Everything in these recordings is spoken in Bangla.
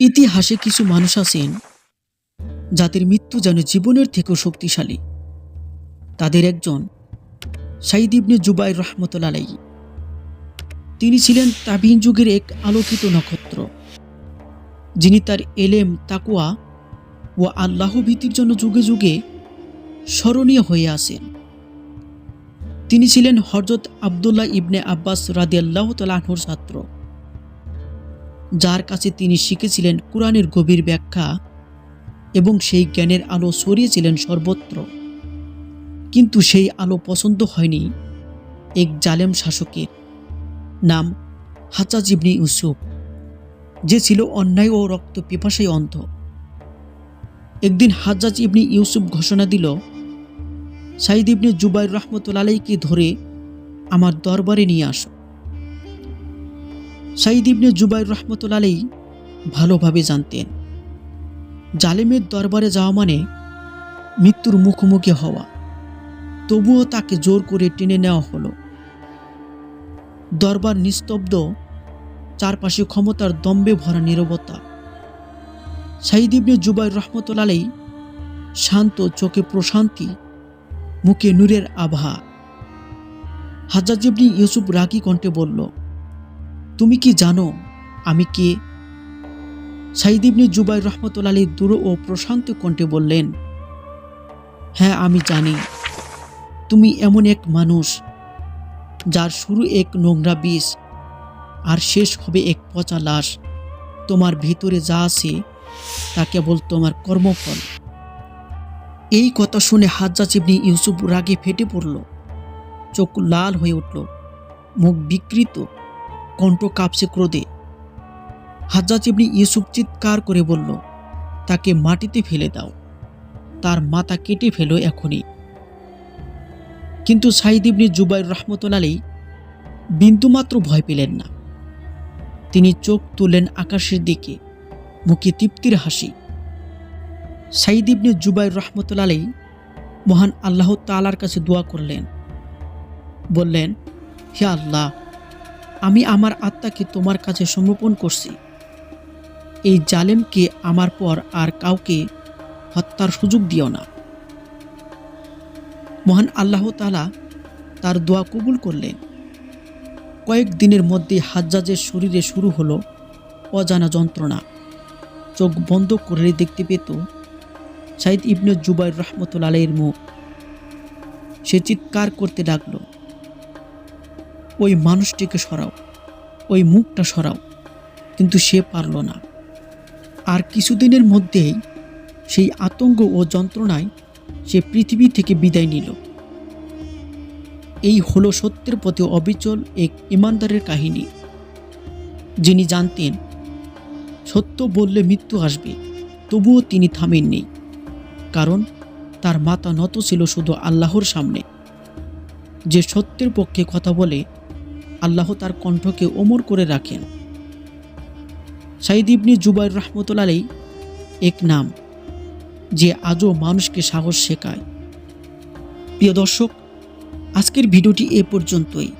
ইতিহাসে কিছু মানুষ আছেন, যাদের মৃত্যু যেন জীবনের থেকেও শক্তিশালী। তাদের একজন সাইদ ইবনে জুবাইর রহমতুল আলাই তিনি ছিলেন তাবিন যুগের এক আলোকিত নক্ষত্র, যিনি তার এলেম তাকুয়া ও আল্লাহ ভীতির জন্য যুগে যুগে স্মরণীয় হয়ে আসেন তিনি ছিলেন হরজত আবদুল্লাহ ইবনে আব্বাস রাদিয়াল্লাহ তালাহুর ছাত্র। যার কাছে তিনি শিখেছিলেন কোরআনের গভীর ব্যাখ্যা এবং সেই জ্ঞানের আলো ছড়িয়েছিলেন সর্বত্র। কিন্তু সেই আলো পছন্দ হয়নি এক জালেম শাসকের নাম হাচাজ ইবনি ইউসুফ, যে ছিল অন্যায় ও রক্ত পিপাসায় অন্ধ। একদিন হাজ্জাজ ইবনি ইউসুফ ঘোষণা দিল সাইদ ইবনে জুবাইর রহমতুল আলাইকে ধরে আমার দরবারে নিয়ে আসো। সাইদ ইবনে জুবাইর রহমতুল আলাই ভালোভাবে জানতেন। জালেমের দরবারে যাওয়া মানে মৃত্যুর মুখোমুখি হওয়া। তবুও তাকে জোর করে টেনে নেওয়া হলো। দরবার নিস্তব্ধ, চারপাশে ক্ষমতার দম্বে ভরা নীরবতা। সাইদ ইবনে জুবাইর রহমতুল আলাই শান্ত চোখে প্রশান্তি, মুখে নূরের আভা। হাজার ইবনি ইউসুফ রাগি কণ্ঠে বলল তুমি কি জানো আমি কে? সাইদ ইবনে জুবাইর রহমতুল আলী দূর ও প্রশান্ত কণ্ঠে বললেন হ্যাঁ আমি জানি। তুমি এমন এক মানুষ যার শুরু এক নোংরা বিষ আর শেষ হবে এক পচা লাশ। তোমার ভিতরে যা আছে তা কেবল তোমার কর্মফল। এই কথা শুনে হাজ্জাজ ইবনি ইউসুফ রাগে ফেটে পড়ল। চোখ লাল হয়ে উঠল, মুখ বিকৃত। কণ্ঠ কাঁপছে ক্রোধে। হাজ্জাজ ইবনি ইউসুফ চিৎকার করে বলল, তাকে মাটিতে ফেলে দাও। তার মাথা কেটে ফেলো এখনই। কিন্তু সাইদ ইবনি জুবাইর রহমতুল আলী বিন্দুমাত্র ভয় পেলেন না। তিনি চোখ তুললেন আকাশের দিকে, মুখে তৃপ্তির হাসি। সাইদ ইবনে জুবাইর রহমতুল আলী মহান আল্লাহ তালার কাছে দোয়া করলেন। বললেন, হে আল্লাহ আমি আমার আত্মাকে তোমার কাছে সমর্পণ করছি। এই জালেমকে আমার পর আর কাউকে হত্যার সুযোগ দিও না। মহান আল্লাহ তালা তার দোয়া কবুল করলেন। কয়েক দিনের মধ্যে হাজ্জাজের শরীরে শুরু হলো অজানা যন্ত্রণা। চোখ বন্ধ করে দেখতে পেত সাইদ ইবনে জুবাইর রহমতুল আলাইয়ের মুখ। সে চিৎকার করতে ডাকলো ওই মানুষটিকে সরাও, ওই মুখটা সরাও। কিন্তু সে পারল না। আর কিছুদিনের মধ্যেই সেই আতঙ্ক ও যন্ত্রণায় সে পৃথিবী থেকে বিদায় নিল। এই হলো সত্যের প্রতি অবিচল এক ইমানদারের কাহিনী। যিনি জানতেন, সত্য বললে মৃত্যু আসবে, তবুও তিনি থামেননি। কারণ তার মাথা নত ছিল শুধু আল্লাহর সামনে। যে সত্যের পক্ষে কথা বলে আল্লাহ তার কণ্ঠকে ওমর করে রাখেন। সাইদ ইবনি জুবাইর রহমতুল এক নাম, যে আজও মানুষকে সাহস শেখায়। প্রিয় দর্শক, আজকের ভিডিওটি এ পর্যন্তই।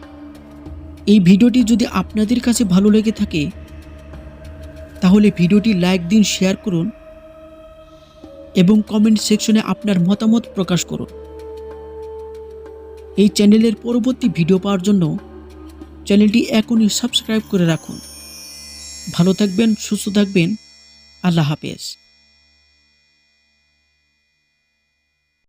এই ভিডিওটি যদি আপনাদের কাছে ভালো লেগে থাকে, তাহলে ভিডিওটি লাইক দিন, শেয়ার করুন এবং কমেন্ট সেকশনে আপনার মতামত প্রকাশ করুন। এই চ্যানেলের পরবর্তী ভিডিও পাওয়ার জন্য চ্যানেলটি এখনই সাবস্ক্রাইব করে রাখুন। ভালো থাকবেন সুস্থ থাকবেন। আল্লাহ হাফেজ।